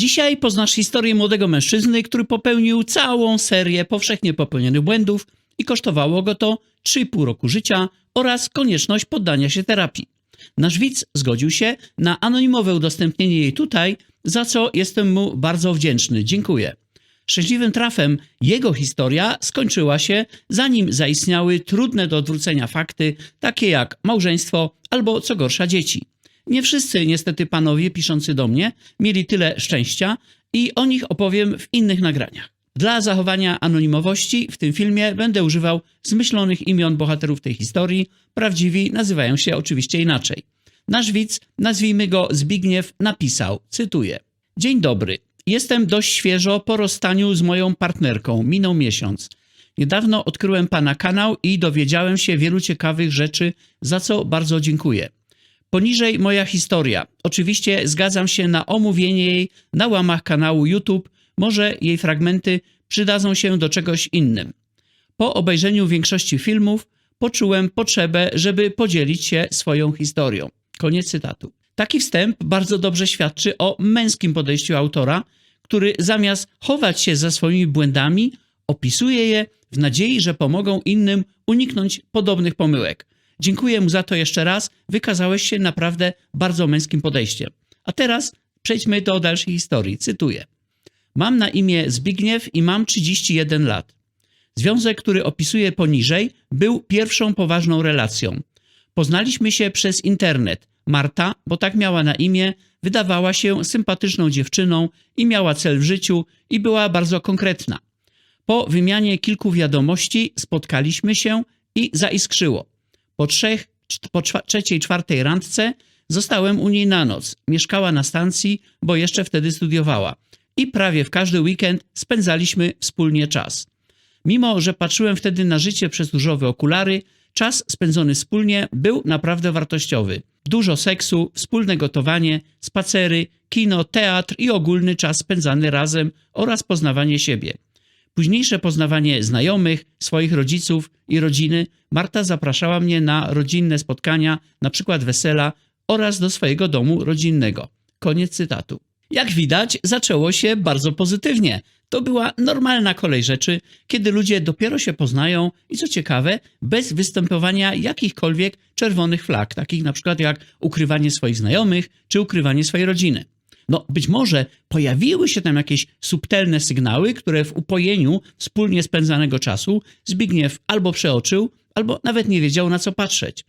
Dzisiaj poznasz historię młodego mężczyzny, który popełnił całą serię powszechnie popełnionych błędów i kosztowało go to 3,5 roku życia oraz konieczność poddania się terapii. Nasz widz zgodził się na anonimowe udostępnienie jej tutaj, za co jestem mu bardzo wdzięczny. Dziękuję. Szczęśliwym trafem jego historia skończyła się, zanim zaistniały trudne do odwrócenia fakty, takie jak małżeństwo albo co gorsza dzieci. Nie wszyscy, niestety, panowie piszący do mnie mieli tyle szczęścia i o nich opowiem w innych nagraniach. Dla zachowania anonimowości w tym filmie będę używał zmyślonych imion bohaterów tej historii. Prawdziwi nazywają się oczywiście inaczej. Nasz widz, nazwijmy go Zbigniew, napisał, cytuję: Dzień dobry. Jestem dość świeżo po rozstaniu z moją partnerką. Minął miesiąc. Niedawno odkryłem pana kanał i dowiedziałem się wielu ciekawych rzeczy, za co bardzo dziękuję. Poniżej moja historia. Oczywiście zgadzam się na omówienie jej na łamach kanału YouTube. Może jej fragmenty przydadzą się do czegoś innym. Po obejrzeniu większości filmów poczułem potrzebę, żeby podzielić się swoją historią. Koniec cytatu. Taki wstęp bardzo dobrze świadczy o męskim podejściu autora, który zamiast chować się za swoimi błędami, opisuje je w nadziei, że pomogą innym uniknąć podobnych pomyłek. Dziękuję mu za to jeszcze raz. Wykazałeś się naprawdę bardzo męskim podejściem. A teraz przejdźmy do dalszej historii. Cytuję. Mam na imię Zbigniew i mam 31 lat. Związek, który opisuję poniżej, był pierwszą poważną relacją. Poznaliśmy się przez internet. Marta, bo tak miała na imię, wydawała się sympatyczną dziewczyną i miała cel w życiu i była bardzo konkretna. Po wymianie kilku wiadomości spotkaliśmy się i zaiskrzyło. Po trzech, po trzeciej, czwartej randce zostałem u niej na noc. Mieszkała na stacji, bo jeszcze wtedy studiowała. I prawie w każdy weekend spędzaliśmy wspólnie czas. Mimo, że patrzyłem wtedy na życie przez różowe okulary, czas spędzony wspólnie był naprawdę wartościowy. Dużo seksu, wspólne gotowanie, spacery, kino, teatr i ogólny czas spędzany razem oraz poznawanie siebie. Późniejsze poznawanie znajomych, swoich rodziców i rodziny, Marta zapraszała mnie na rodzinne spotkania, na przykład wesela oraz do swojego domu rodzinnego. Koniec cytatu. Jak widać, zaczęło się bardzo pozytywnie. To była normalna kolej rzeczy, kiedy ludzie dopiero się poznają i co ciekawe, bez występowania jakichkolwiek czerwonych flag, takich na przykład jak ukrywanie swoich znajomych czy ukrywanie swojej rodziny. No, być może pojawiły się tam jakieś subtelne sygnały, które w upojeniu wspólnie spędzanego czasu Zbigniew albo przeoczył, albo nawet nie wiedział na co patrzeć.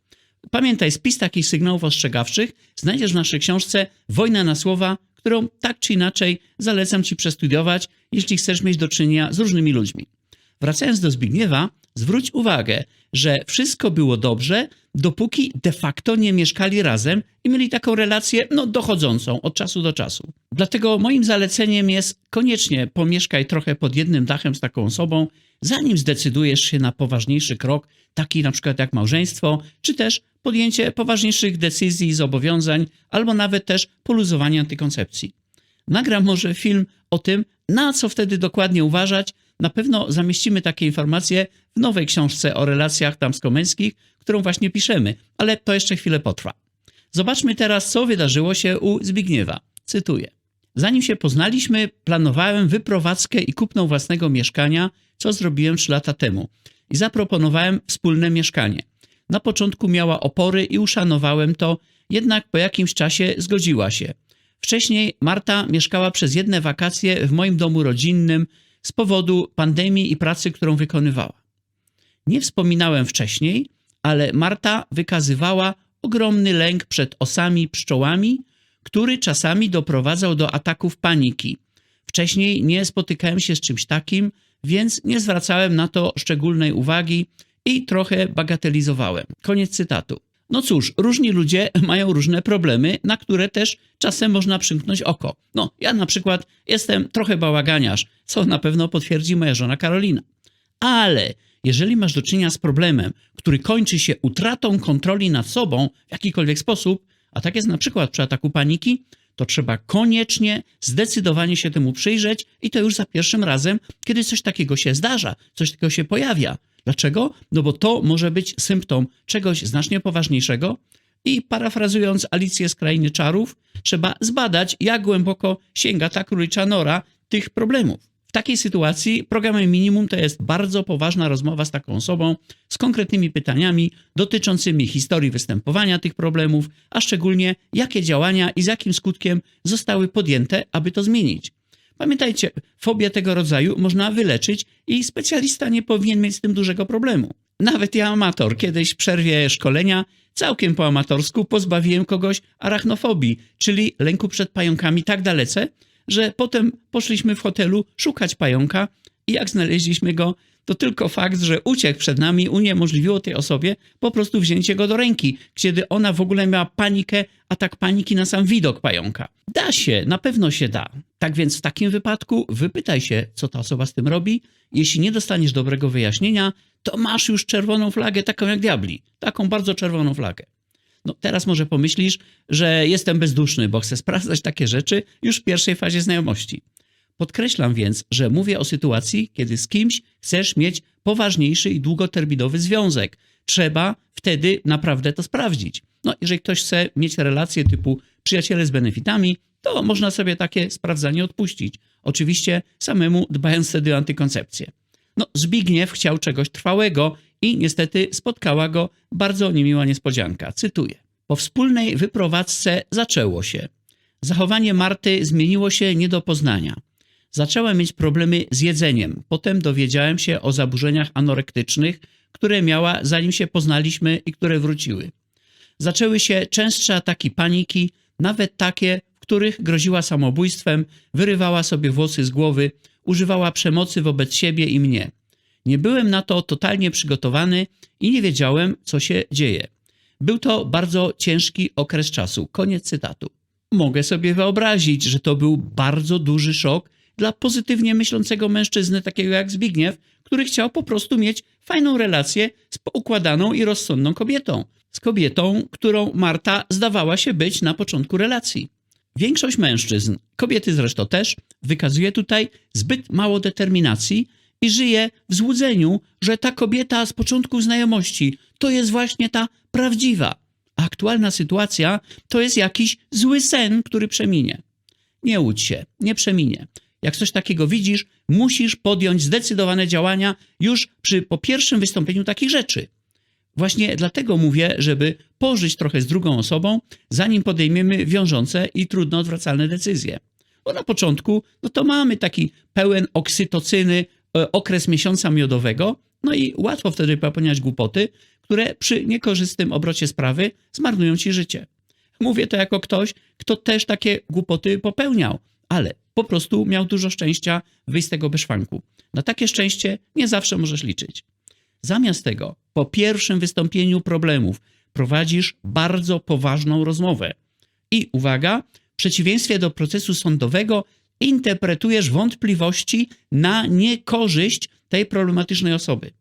Pamiętaj, spis takich sygnałów ostrzegawczych znajdziesz w naszej książce Wojna na słowa, którą tak czy inaczej zalecam Ci przestudiować, jeśli chcesz mieć do czynienia z różnymi ludźmi. Wracając do Zbigniewa, zwróć uwagę, że wszystko było dobrze, dopóki de facto nie mieszkali razem i mieli taką relację, no, dochodzącą od czasu do czasu. Dlatego moim zaleceniem jest koniecznie pomieszkaj trochę pod jednym dachem z taką osobą, zanim zdecydujesz się na poważniejszy krok, taki na przykład jak małżeństwo, czy też podjęcie poważniejszych decyzji i zobowiązań, albo nawet też poluzowanie antykoncepcji. Nagram może film o tym, na co wtedy dokładnie uważać. Na pewno zamieścimy takie informacje w nowej książce o relacjach damsko-męskich, którą właśnie piszemy, ale to jeszcze chwilę potrwa. Zobaczmy teraz, co wydarzyło się u Zbigniewa. Cytuję. Zanim się poznaliśmy, planowałem wyprowadzkę i kupno własnego mieszkania, co zrobiłem 3 lata temu. I zaproponowałem wspólne mieszkanie. Na początku miała opory i uszanowałem to, jednak po jakimś czasie zgodziła się. Wcześniej Marta mieszkała przez jedne wakacje w moim domu rodzinnym z powodu pandemii i pracy, którą wykonywała. Nie wspominałem wcześniej, ale Marta wykazywała ogromny lęk przed osami, pszczołami, który czasami doprowadzał do ataków paniki. Wcześniej nie spotykałem się z czymś takim, więc nie zwracałem na to szczególnej uwagi i trochę bagatelizowałem. Koniec cytatu. No cóż, różni ludzie mają różne problemy, na które też czasem można przymknąć oko. No, ja na przykład jestem trochę bałaganiarz, co na pewno potwierdzi moja żona Karolina. Ale jeżeli masz do czynienia z problemem, który kończy się utratą kontroli nad sobą w jakikolwiek sposób, a tak jest na przykład przy ataku paniki, to trzeba koniecznie, zdecydowanie się temu przyjrzeć i to już za pierwszym razem, kiedy coś takiego się zdarza, coś takiego się pojawia. Dlaczego? No bo to może być symptom czegoś znacznie poważniejszego, I parafrazując Alicję z Krainy Czarów, trzeba zbadać, jak głęboko sięga ta królicza nora tych problemów. W takiej sytuacji programem minimum to jest bardzo poważna rozmowa z taką osobą z konkretnymi pytaniami dotyczącymi historii występowania tych problemów, a szczególnie jakie działania i z jakim skutkiem zostały podjęte, aby to zmienić. Pamiętajcie, fobię tego rodzaju można wyleczyć i specjalista nie powinien mieć z tym dużego problemu. Nawet ja amator kiedyś w przerwie szkolenia całkiem po amatorsku pozbawiłem kogoś arachnofobii, czyli lęku przed pająkami tak dalece, że potem poszliśmy w hotelu szukać pająka i jak znaleźliśmy go, to tylko fakt, że uciekł przed nami uniemożliwiło tej osobie po prostu wzięcie go do ręki, kiedy ona w ogóle miała panikę, atak paniki na sam widok pająka. Da się, na pewno się da. Tak więc w takim wypadku wypytaj się, co ta osoba z tym robi. Jeśli nie dostaniesz dobrego wyjaśnienia, to masz już czerwoną flagę, taką jak diabli. Taką bardzo czerwoną flagę. No teraz może pomyślisz, że jestem bezduszny, bo chcę sprawdzać takie rzeczy już w pierwszej fazie znajomości. Podkreślam więc, że mówię o sytuacji, kiedy z kimś chcesz mieć poważniejszy i długoterminowy związek. Trzeba wtedy naprawdę to sprawdzić. No, jeżeli ktoś chce mieć relacje typu przyjaciele z benefitami, to można sobie takie sprawdzanie odpuścić. Oczywiście samemu dbając wtedy o antykoncepcję. No, Zbigniew chciał czegoś trwałego i niestety spotkała go bardzo niemiła niespodzianka. Cytuję. Po wspólnej wyprowadzce zaczęło się. Zachowanie Marty zmieniło się nie do poznania. Zaczęła mieć problemy z jedzeniem. Potem dowiedziałem się o zaburzeniach anorektycznych, które miała zanim się poznaliśmy i które wróciły. Zaczęły się częstsze ataki paniki, nawet takie, w których groziła samobójstwem, wyrywała sobie włosy z głowy, używała przemocy wobec siebie i mnie. Nie byłem na to totalnie przygotowany i nie wiedziałem, co się dzieje. Był to bardzo ciężki okres czasu. Koniec cytatu. Mogę sobie wyobrazić, że to był bardzo duży szok dla pozytywnie myślącego mężczyzny, takiego jak Zbigniew, który chciał po prostu mieć fajną relację z poukładaną i rozsądną kobietą. Z kobietą, którą Marta zdawała się być na początku relacji. Większość mężczyzn, kobiety zresztą też, wykazuje tutaj zbyt mało determinacji i żyje w złudzeniu, że ta kobieta z początku znajomości to jest właśnie ta prawdziwa. A aktualna sytuacja to jest jakiś zły sen, który przeminie. Nie łudź się, nie przeminie. Jak coś takiego widzisz, musisz podjąć zdecydowane działania już przy po pierwszym wystąpieniu takich rzeczy. Właśnie dlatego mówię, żeby pożyć trochę z drugą osobą, zanim podejmiemy wiążące i trudno odwracalne decyzje. Bo na początku, no to mamy taki pełen oksytocyny e, okres miesiąca miodowego, no i łatwo wtedy popełniać głupoty, które przy niekorzystnym obrocie sprawy zmarnują ci życie. Mówię to jako ktoś, kto też takie głupoty popełniał, ale po prostu miał dużo szczęścia wyjść z tego beszwanku. Na takie szczęście nie zawsze możesz liczyć. Zamiast tego, po pierwszym wystąpieniu problemów, prowadzisz bardzo poważną rozmowę. I uwaga, w przeciwieństwie do procesu sądowego, interpretujesz wątpliwości na niekorzyść tej problematycznej osoby.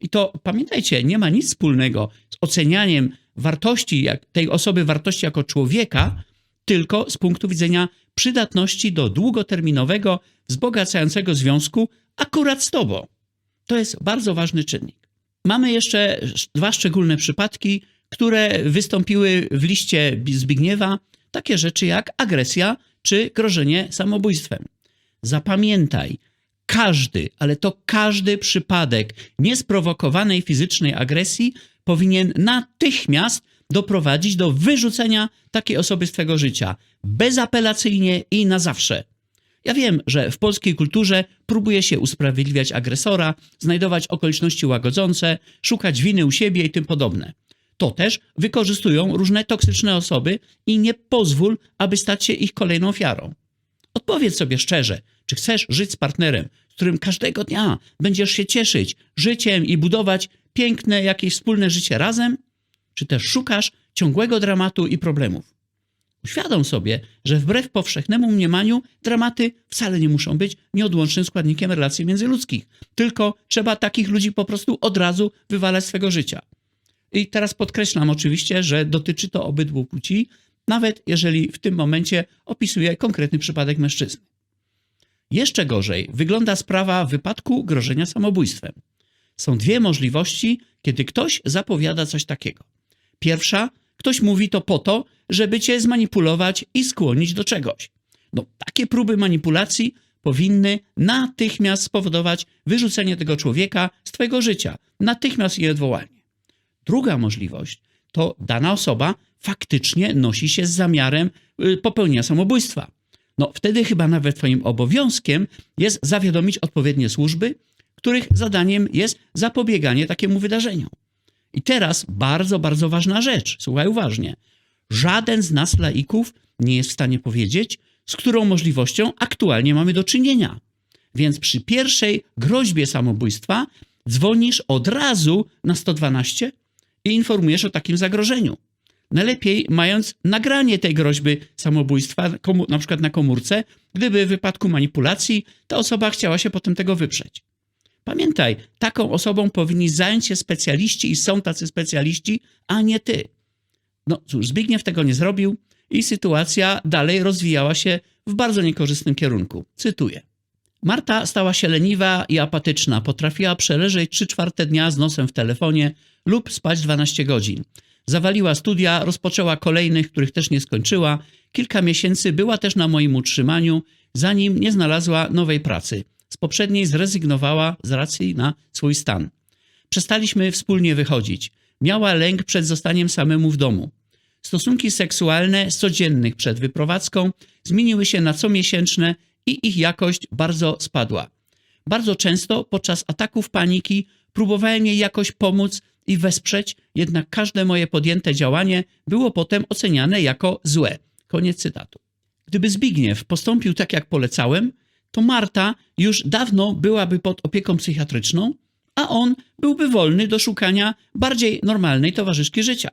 I to pamiętajcie, nie ma nic wspólnego z ocenianiem wartości tej osoby, wartości jako człowieka, tylko z punktu widzenia przydatności do długoterminowego, wzbogacającego związku akurat z tobą. To jest bardzo ważny czynnik. Mamy jeszcze dwa szczególne przypadki, które wystąpiły w liście Zbigniewa, takie rzeczy jak agresja czy grożenie samobójstwem. Zapamiętaj, każdy, ale to każdy przypadek niesprowokowanej fizycznej agresji powinien natychmiast doprowadzić do wyrzucenia takiej osoby z twojego życia bezapelacyjnie i na zawsze. Ja wiem, że w polskiej kulturze próbuje się usprawiedliwiać agresora, znajdować okoliczności łagodzące, szukać winy u siebie i tym podobne. To też wykorzystują różne toksyczne osoby i nie pozwól, aby stać się ich kolejną ofiarą. Odpowiedz sobie szczerze, czy chcesz żyć z partnerem, z którym każdego dnia będziesz się cieszyć życiem i budować piękne jakieś wspólne życie razem? Czy też szukasz ciągłego dramatu i problemów? Uświadom sobie, że wbrew powszechnemu mniemaniu dramaty wcale nie muszą być nieodłącznym składnikiem relacji międzyludzkich. Tylko trzeba takich ludzi po prostu od razu wywalać z swego życia. I teraz podkreślam oczywiście, że dotyczy to obydwu płci, nawet jeżeli w tym momencie opisuję konkretny przypadek mężczyzny. Jeszcze gorzej wygląda sprawa wypadku grożenia samobójstwem. Są dwie możliwości, kiedy ktoś zapowiada coś takiego. Pierwsza ktoś mówi to po to, żeby cię zmanipulować i skłonić do czegoś. No, takie próby manipulacji powinny natychmiast spowodować wyrzucenie tego człowieka z twojego życia, natychmiast i odwołanie. Druga możliwość to dana osoba faktycznie nosi się z zamiarem y, popełnienia samobójstwa. No wtedy chyba nawet twoim obowiązkiem jest zawiadomić odpowiednie służby, których zadaniem jest zapobieganie takiemu wydarzeniu. I teraz bardzo, bardzo ważna rzecz. Słuchaj uważnie. Żaden z nas laików nie jest w stanie powiedzieć, z którą możliwością aktualnie mamy do czynienia. Więc przy pierwszej groźbie samobójstwa dzwonisz od razu na 112 i informujesz o takim zagrożeniu. Najlepiej mając nagranie tej groźby samobójstwa, na przykład na komórce, gdyby w wypadku manipulacji ta osoba chciała się potem tego wyprzeć. Pamiętaj, taką osobą powinni zająć się specjaliści i są tacy specjaliści, a nie ty. No cóż, Zbigniew tego nie zrobił i sytuacja dalej rozwijała się w bardzo niekorzystnym kierunku. Cytuję. Marta stała się leniwa i apatyczna. Potrafiła przeleżeć 3 czwarte dnia z nosem w telefonie lub spać 12 godzin. Zawaliła studia, rozpoczęła kolejnych, których też nie skończyła. Kilka miesięcy była też na moim utrzymaniu, zanim nie znalazła nowej pracy. Z poprzedniej zrezygnowała z racji na swój stan. Przestaliśmy wspólnie wychodzić. Miała lęk przed zostaniem samemu w domu. Stosunki seksualne z codziennych przed wyprowadzką zmieniły się na comiesięczne i ich jakość bardzo spadła. Bardzo często podczas ataków paniki próbowałem jej jakoś pomóc i wesprzeć, jednak każde moje podjęte działanie było potem oceniane jako złe. Koniec cytatu. Gdyby Zbigniew postąpił tak, jak polecałem, to Marta już dawno byłaby pod opieką psychiatryczną, a on byłby wolny do szukania bardziej normalnej towarzyszki życia.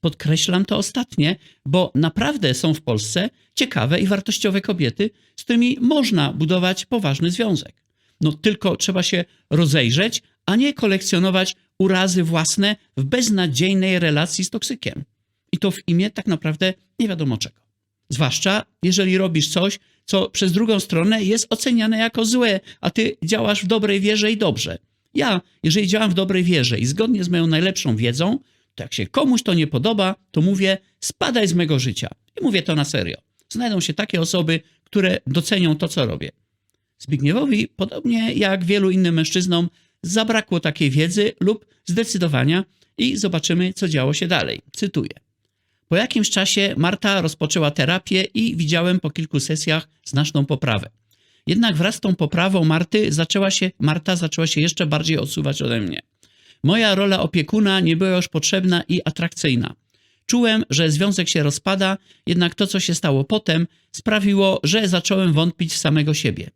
Podkreślam to ostatnie, bo naprawdę są w Polsce ciekawe i wartościowe kobiety, z którymi można budować poważny związek. No tylko trzeba się rozejrzeć, a nie kolekcjonować urazy własne w beznadziejnej relacji z toksykiem. I to w imię tak naprawdę nie wiadomo czego. Zwłaszcza jeżeli robisz coś, co przez drugą stronę jest oceniane jako złe, a ty działasz w dobrej wierze i dobrze. Ja, jeżeli działam w dobrej wierze i zgodnie z moją najlepszą wiedzą, to jak się komuś to nie podoba, to mówię, spadaj z mego życia. I mówię to na serio. Znajdą się takie osoby, które docenią to, co robię. Zbigniewowi, podobnie jak wielu innym mężczyznom, zabrakło takiej wiedzy lub zdecydowania i zobaczymy, co działo się dalej. Cytuję. Po jakimś czasie Marta rozpoczęła terapię i widziałem po kilku sesjach znaczną poprawę. Jednak wraz z tą poprawą Marty zaczęła się, Marta zaczęła się jeszcze bardziej odsuwać ode mnie. Moja rola opiekuna nie była już potrzebna i atrakcyjna. Czułem, że związek się rozpada, jednak to, co się stało potem, sprawiło, że zacząłem wątpić w samego siebie.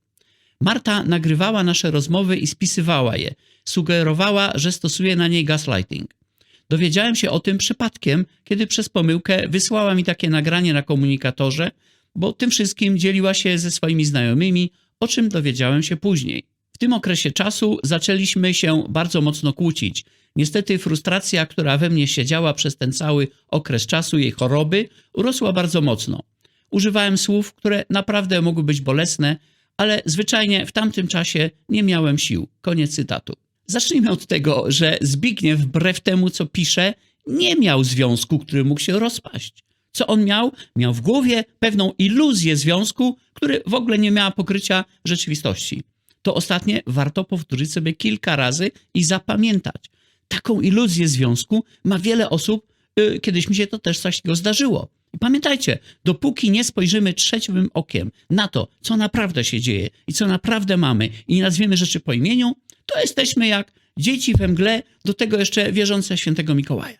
Marta nagrywała nasze rozmowy i spisywała je. Sugerowała, że stosuje na niej gaslighting. Dowiedziałem się o tym przypadkiem, kiedy przez pomyłkę wysłała mi takie nagranie na komunikatorze, bo tym wszystkim dzieliła się ze swoimi znajomymi, o czym dowiedziałem się później. W tym okresie czasu zaczęliśmy się bardzo mocno kłócić. Niestety frustracja, która we mnie siedziała przez ten cały okres czasu jej choroby, urosła bardzo mocno. Używałem słów, które naprawdę mogły być bolesne, ale zwyczajnie w tamtym czasie nie miałem sił. Koniec cytatu. Zacznijmy od tego, że Zbigniew, wbrew temu co pisze, nie miał związku, który mógł się rozpaść. Co on miał? Miał w głowie pewną iluzję związku, który w ogóle nie miała pokrycia rzeczywistości. To ostatnie warto powtórzyć sobie kilka razy i zapamiętać. Taką iluzję związku ma wiele osób, yy, kiedyś mi się to też coś takiego zdarzyło. Pamiętajcie, dopóki nie spojrzymy trzecim okiem na to, co naprawdę się dzieje i co naprawdę mamy i nie nazwiemy rzeczy po imieniu, to jesteśmy jak dzieci we mgle, do tego jeszcze wierzące świętego Mikołaja.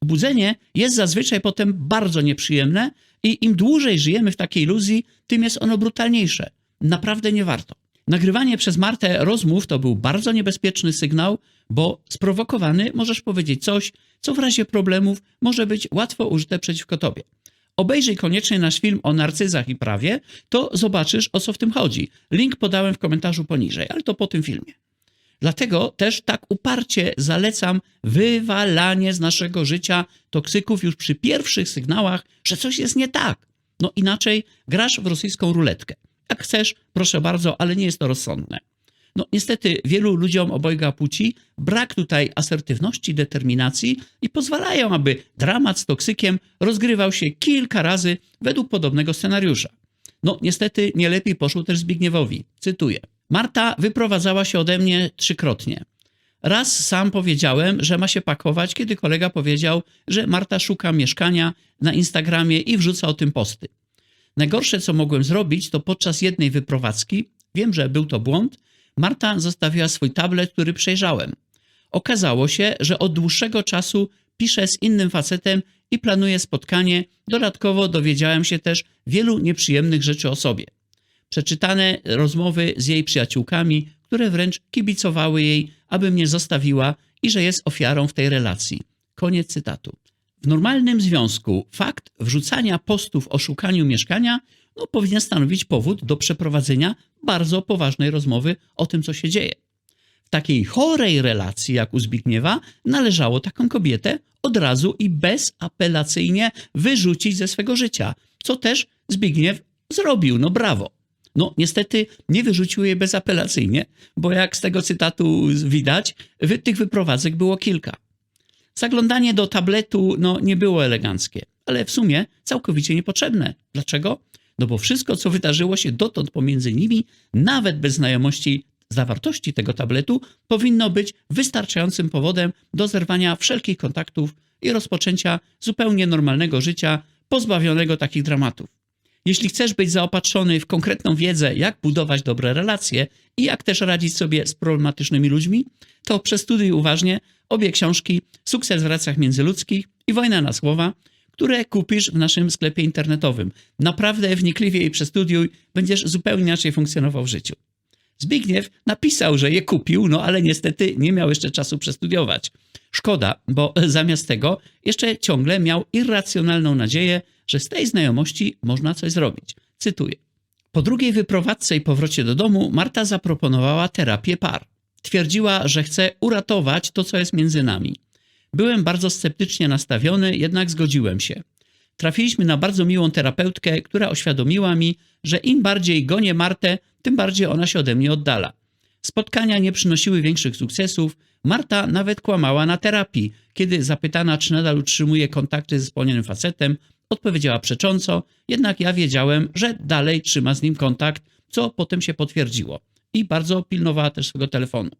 Obudzenie jest zazwyczaj potem bardzo nieprzyjemne i im dłużej żyjemy w takiej iluzji, tym jest ono brutalniejsze. Naprawdę nie warto. Nagrywanie przez Martę rozmów to był bardzo niebezpieczny sygnał, bo sprowokowany możesz powiedzieć coś, co w razie problemów może być łatwo użyte przeciwko tobie. Obejrzyj koniecznie nasz film o narcyzach i prawie, to zobaczysz o co w tym chodzi. Link podałem w komentarzu poniżej, ale to po tym filmie. Dlatego też tak uparcie zalecam wywalanie z naszego życia toksyków już przy pierwszych sygnałach, że coś jest nie tak. No inaczej grasz w rosyjską ruletkę. Jak chcesz, proszę bardzo, ale nie jest to rozsądne. No niestety wielu ludziom obojga płci brak tutaj asertywności, determinacji i pozwalają, aby dramat z toksykiem rozgrywał się kilka razy według podobnego scenariusza. No niestety nie lepiej poszło też Zbigniewowi. Cytuję. Marta wyprowadzała się ode mnie trzykrotnie. Raz sam powiedziałem, że ma się pakować, kiedy kolega powiedział, że Marta szuka mieszkania na Instagramie i wrzuca o tym posty. Najgorsze, co mogłem zrobić, to podczas jednej wyprowadzki, wiem, że był to błąd, Marta zostawiła swój tablet, który przejrzałem. Okazało się, że od dłuższego czasu pisze z innym facetem i planuje spotkanie. Dodatkowo dowiedziałem się też wielu nieprzyjemnych rzeczy o sobie. Przeczytane rozmowy z jej przyjaciółkami, które wręcz kibicowały jej, aby mnie zostawiła i że jest ofiarą w tej relacji. Koniec cytatu. W normalnym związku fakt wrzucania postów o szukaniu mieszkania no, powinien stanowić powód do przeprowadzenia bardzo poważnej rozmowy o tym, co się dzieje. W takiej chorej relacji jak u Zbigniewa należało taką kobietę od razu i bezapelacyjnie wyrzucić ze swego życia, co też Zbigniew zrobił. No brawo. No, niestety nie wyrzucił jej bezapelacyjnie, bo jak z tego cytatu widać, wy, tych wyprowadzek było kilka. Zaglądanie do tabletu no, nie było eleganckie, ale w sumie całkowicie niepotrzebne. Dlaczego? No bo wszystko, co wydarzyło się dotąd pomiędzy nimi, nawet bez znajomości zawartości tego tabletu, powinno być wystarczającym powodem do zerwania wszelkich kontaktów i rozpoczęcia zupełnie normalnego życia, pozbawionego takich dramatów. Jeśli chcesz być zaopatrzony w konkretną wiedzę, jak budować dobre relacje i jak też radzić sobie z problematycznymi ludźmi, to przestudiuj uważnie obie książki Sukces w relacjach międzyludzkich i Wojna na słowa, które kupisz w naszym sklepie internetowym. Naprawdę wnikliwie je przestudiuj, będziesz zupełnie inaczej funkcjonował w życiu. Zbigniew napisał, że je kupił, no ale niestety nie miał jeszcze czasu przestudiować. Szkoda, bo zamiast tego jeszcze ciągle miał irracjonalną nadzieję, że z tej znajomości można coś zrobić. Cytuję. Po drugiej wyprowadzce i powrocie do domu Marta zaproponowała terapię par. Twierdziła, że chce uratować to, co jest między nami. Byłem bardzo sceptycznie nastawiony, jednak zgodziłem się. Trafiliśmy na bardzo miłą terapeutkę, która oświadomiła mi, że im bardziej gonię Martę, tym bardziej ona się ode mnie oddala. Spotkania nie przynosiły większych sukcesów. Marta nawet kłamała na terapii. Kiedy zapytana, czy nadal utrzymuje kontakty ze wspomnianym facetem, odpowiedziała przecząco, jednak ja wiedziałem, że dalej trzyma z nim kontakt, co potem się potwierdziło. I bardzo pilnowała też swego telefonu.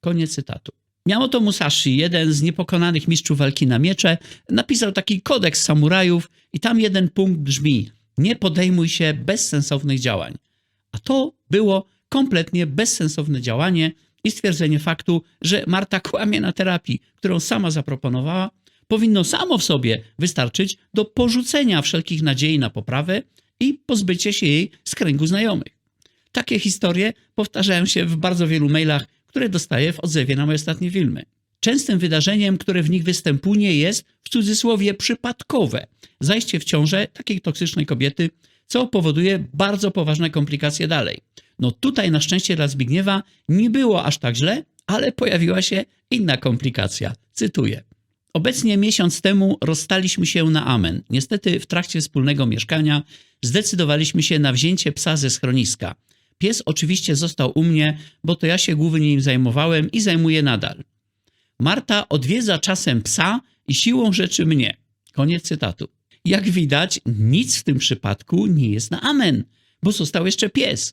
Koniec cytatu. Miamoto Musashi, jeden z niepokonanych mistrzów walki na miecze, napisał taki kodeks samurajów i tam jeden punkt brzmi nie podejmuj się bezsensownych działań. A to było kompletnie bezsensowne działanie i stwierdzenie faktu, że Marta kłamie na terapii, którą sama zaproponowała, powinno samo w sobie wystarczyć do porzucenia wszelkich nadziei na poprawę i pozbycie się jej z kręgu znajomych. Takie historie powtarzają się w bardzo wielu mailach, które dostaję w odzewie na moje ostatnie filmy. Częstym wydarzeniem, które w nich występuje, jest w cudzysłowie przypadkowe zajście w ciążę takiej toksycznej kobiety, co powoduje bardzo poważne komplikacje dalej. No tutaj na szczęście dla Zbigniewa nie było aż tak źle, ale pojawiła się inna komplikacja. Cytuję. Obecnie miesiąc temu rozstaliśmy się na amen. Niestety w trakcie wspólnego mieszkania zdecydowaliśmy się na wzięcie psa ze schroniska. Pies oczywiście został u mnie, bo to ja się głównie nim zajmowałem i zajmuję nadal. Marta odwiedza czasem psa i siłą rzeczy mnie. Koniec cytatu. Jak widać, nic w tym przypadku nie jest na amen, bo został jeszcze pies.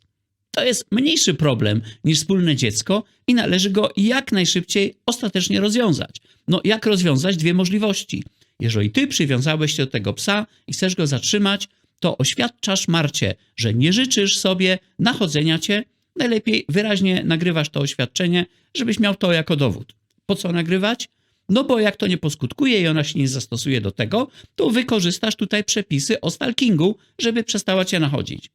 To jest mniejszy problem niż wspólne dziecko i należy go jak najszybciej ostatecznie rozwiązać. No, jak rozwiązać dwie możliwości? Jeżeli ty przywiązałeś się do tego psa i chcesz go zatrzymać, to oświadczasz Marcie, że nie życzysz sobie nachodzenia cię. Najlepiej wyraźnie nagrywasz to oświadczenie, żebyś miał to jako dowód. Po co nagrywać? No bo jak to nie poskutkuje i ona się nie zastosuje do tego, to wykorzystasz tutaj przepisy o stalkingu, żeby przestała cię nachodzić.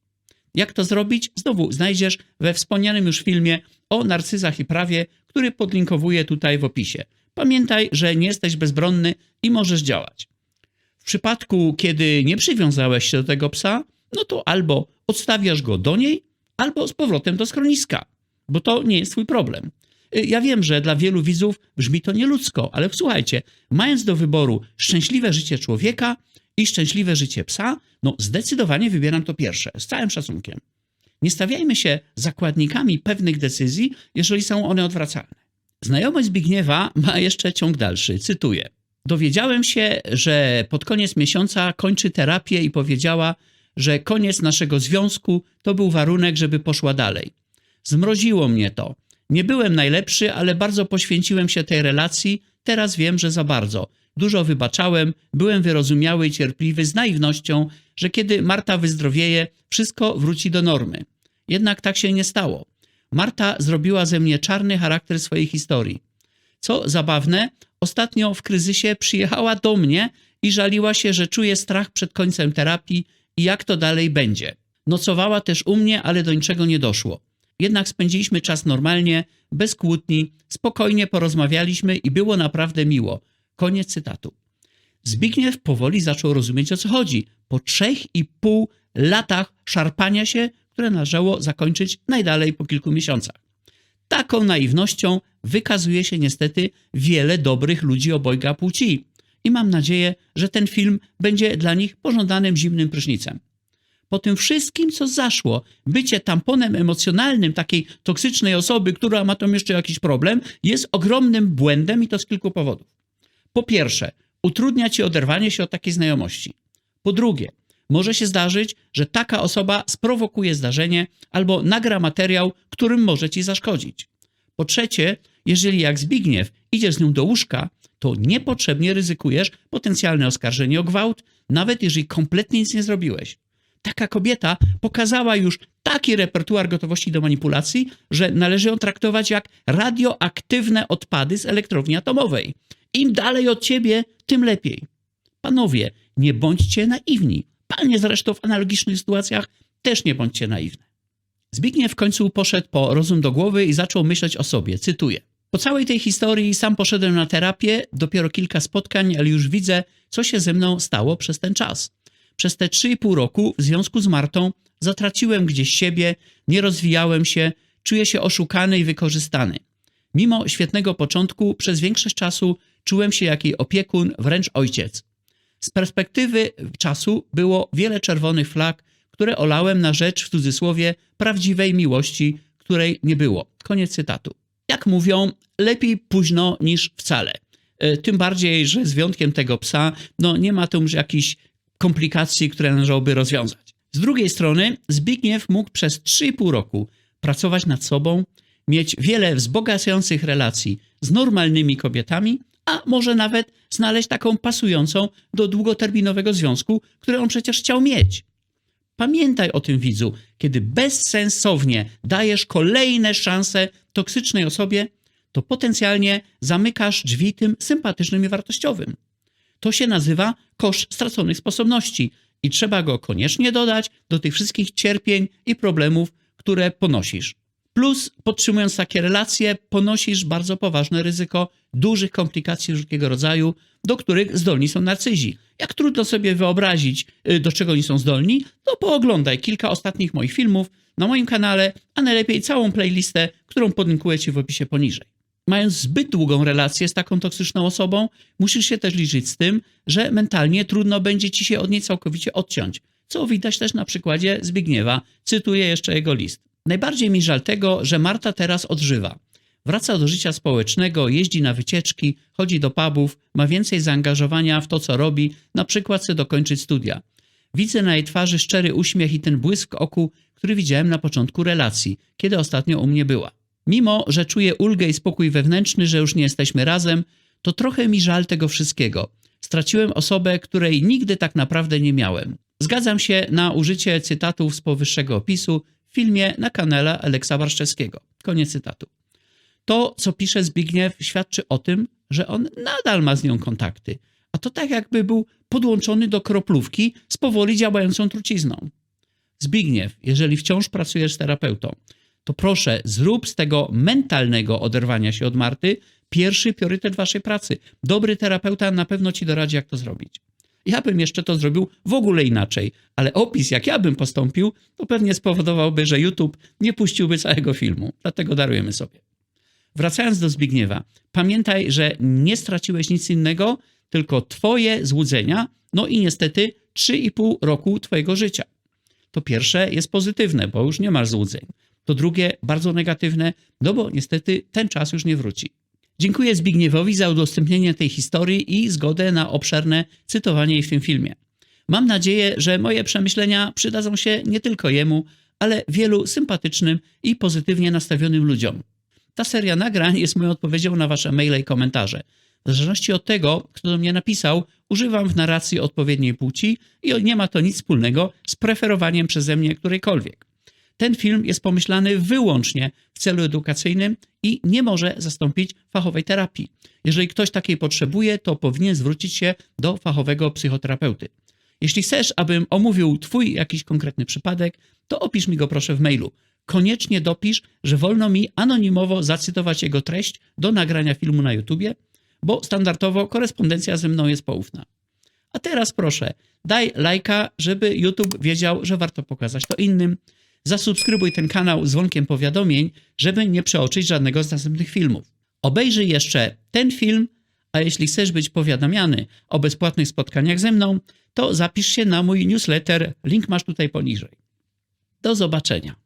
Jak to zrobić? Znowu znajdziesz we wspomnianym już filmie o narcyzach i prawie, który podlinkowuję tutaj w opisie. Pamiętaj, że nie jesteś bezbronny i możesz działać. W przypadku, kiedy nie przywiązałeś się do tego psa, no to albo odstawiasz go do niej, albo z powrotem do schroniska, bo to nie jest twój problem. Ja wiem, że dla wielu widzów brzmi to nieludzko, ale słuchajcie, mając do wyboru szczęśliwe życie człowieka i szczęśliwe życie psa, no zdecydowanie wybieram to pierwsze, z całym szacunkiem. Nie stawiajmy się zakładnikami pewnych decyzji, jeżeli są one odwracalne. Znajomość Zbigniewa ma jeszcze ciąg dalszy. Cytuję. Dowiedziałem się, że pod koniec miesiąca kończy terapię i powiedziała, że koniec naszego związku to był warunek, żeby poszła dalej. Zmroziło mnie to. Nie byłem najlepszy, ale bardzo poświęciłem się tej relacji. Teraz wiem, że za bardzo. Dużo wybaczałem, byłem wyrozumiały i cierpliwy z naiwnością, że kiedy Marta wyzdrowieje, wszystko wróci do normy. Jednak tak się nie stało. Marta zrobiła ze mnie czarny charakter swojej historii. Co zabawne, ostatnio w kryzysie przyjechała do mnie i żaliła się, że czuje strach przed końcem terapii i jak to dalej będzie. Nocowała też u mnie, ale do niczego nie doszło. Jednak spędziliśmy czas normalnie, bez kłótni, spokojnie porozmawialiśmy i było naprawdę miło. Koniec cytatu. Zbigniew powoli zaczął rozumieć o co chodzi. Po trzech i pół latach szarpania się, które należało zakończyć najdalej po kilku miesiącach. Taką naiwnością wykazuje się niestety wiele dobrych ludzi obojga płci. I mam nadzieję, że ten film będzie dla nich pożądanym zimnym prysznicem. Po tym wszystkim, co zaszło, bycie tamponem emocjonalnym takiej toksycznej osoby, która ma tam jeszcze jakiś problem, jest ogromnym błędem i to z kilku powodów. Po pierwsze, utrudnia ci oderwanie się od takiej znajomości. Po drugie, może się zdarzyć, że taka osoba sprowokuje zdarzenie albo nagra materiał, którym może ci zaszkodzić. Po trzecie, jeżeli jak Zbigniew idziesz z nią do łóżka, to niepotrzebnie ryzykujesz potencjalne oskarżenie o gwałt, nawet jeżeli kompletnie nic nie zrobiłeś. Taka kobieta pokazała już taki repertuar gotowości do manipulacji, że należy ją traktować jak radioaktywne odpady z elektrowni atomowej. Im dalej od ciebie, tym lepiej. Panowie, nie bądźcie naiwni. Panie zresztą w analogicznych sytuacjach też nie bądźcie naiwne. Zbigniew w końcu poszedł po rozum do głowy i zaczął myśleć o sobie. Cytuję. Po całej tej historii sam poszedłem na terapię, dopiero kilka spotkań, ale już widzę, co się ze mną stało przez ten czas. Przez te 3,5 roku w związku z Martą zatraciłem gdzieś siebie, nie rozwijałem się, czuję się oszukany i wykorzystany. Mimo świetnego początku, przez większość czasu czułem się jak jej opiekun, wręcz ojciec. Z perspektywy czasu było wiele czerwonych flag, które olałem na rzecz, w cudzysłowie, prawdziwej miłości, której nie było. Koniec cytatu. Jak mówią, lepiej późno niż wcale. E, Tym bardziej, że z wyjątkiem tego psa, no nie ma tu już jakichś komplikacji, które należałoby rozwiązać. Z drugiej strony, Zbigniew mógł przez 3,5 roku pracować nad sobą, mieć wiele wzbogacających relacji z normalnymi kobietami, a może nawet znaleźć taką pasującą do długoterminowego związku, który on przecież chciał mieć. Pamiętaj o tym widzu, kiedy bezsensownie dajesz kolejne szanse toksycznej osobie, to potencjalnie zamykasz drzwi tym sympatycznym i wartościowym. To się nazywa koszt straconych sposobności i trzeba go koniecznie dodać do tych wszystkich cierpień i problemów, które ponosisz. Plus, podtrzymując takie relacje, ponosisz bardzo poważne ryzyko dużych komplikacji wszelkiego rodzaju, do których zdolni są narcyzi. Jak trudno sobie wyobrazić, y, do czego oni są zdolni, to pooglądaj kilka ostatnich moich filmów na moim kanale, a najlepiej całą playlistę, którą podlinkuję Ci w opisie poniżej. Mając zbyt długą relację z taką toksyczną osobą, musisz się też liczyć z tym, że mentalnie trudno będzie Ci się od niej całkowicie odciąć, co widać też na przykładzie Zbigniewa. Cytuję jeszcze jego list. Najbardziej mi żal tego, że Marta teraz odżywa. Wraca do życia społecznego, jeździ na wycieczki, chodzi do pubów, ma więcej zaangażowania w to, co robi, na przykład chce dokończyć studia. Widzę na jej twarzy szczery uśmiech i ten błysk oku, który widziałem na początku relacji, kiedy ostatnio u mnie była. Mimo, że czuję ulgę i spokój wewnętrzny, że już nie jesteśmy razem, to trochę mi żal tego wszystkiego. Straciłem osobę, której nigdy tak naprawdę nie miałem. Zgadzam się na użycie cytatów z powyższego opisu filmie na kanale Aleksa Warszczewskiego. Koniec cytatu. To, co pisze Zbigniew, świadczy o tym, że on nadal ma z nią kontakty, a to tak jakby był podłączony do kroplówki z powoli działającą trucizną. Zbigniew, jeżeli wciąż pracujesz z terapeutą, to proszę, zrób z tego mentalnego oderwania się od Marty pierwszy priorytet waszej pracy. Dobry terapeuta na pewno ci doradzi, jak to zrobić. Ja bym jeszcze to zrobił w ogóle inaczej, ale opis, jak ja bym postąpił, to pewnie spowodowałby, że YouTube nie puściłby całego filmu. Dlatego darujemy sobie. Wracając do Zbigniewa, pamiętaj, że nie straciłeś nic innego, tylko twoje złudzenia, no i niestety 3,5 roku twojego życia. To pierwsze jest pozytywne, bo już nie masz złudzeń. To drugie bardzo negatywne, no bo niestety ten czas już nie wróci. Dziękuję Zbigniewowi za udostępnienie tej historii i zgodę na obszerne cytowanie jej w tym filmie. Mam nadzieję, że moje przemyślenia przydadzą się nie tylko jemu, ale wielu sympatycznym i pozytywnie nastawionym ludziom. Ta seria nagrań jest moją odpowiedzią na Wasze maile i komentarze. W zależności od tego, kto do mnie napisał, używam w narracji odpowiedniej płci i nie ma to nic wspólnego z preferowaniem przeze mnie którejkolwiek. Ten film jest pomyślany wyłącznie w celu edukacyjnym i nie może zastąpić fachowej terapii. Jeżeli ktoś takiej potrzebuje, to powinien zwrócić się do fachowego psychoterapeuty. Jeśli chcesz, abym omówił Twój jakiś konkretny przypadek, to opisz mi go proszę w mailu. Koniecznie dopisz, że wolno mi anonimowo zacytować jego treść do nagrania filmu na YouTubie, bo standardowo korespondencja ze mną jest poufna. A teraz proszę, daj lajka, żeby YouTube wiedział, że warto pokazać to innym. Zasubskrybuj ten kanał z dzwonkiem powiadomień, żeby nie przeoczyć żadnego z następnych filmów. Obejrzyj jeszcze ten film, a jeśli chcesz być powiadamiany o bezpłatnych spotkaniach ze mną, to zapisz się na mój newsletter. Link masz tutaj poniżej. Do zobaczenia.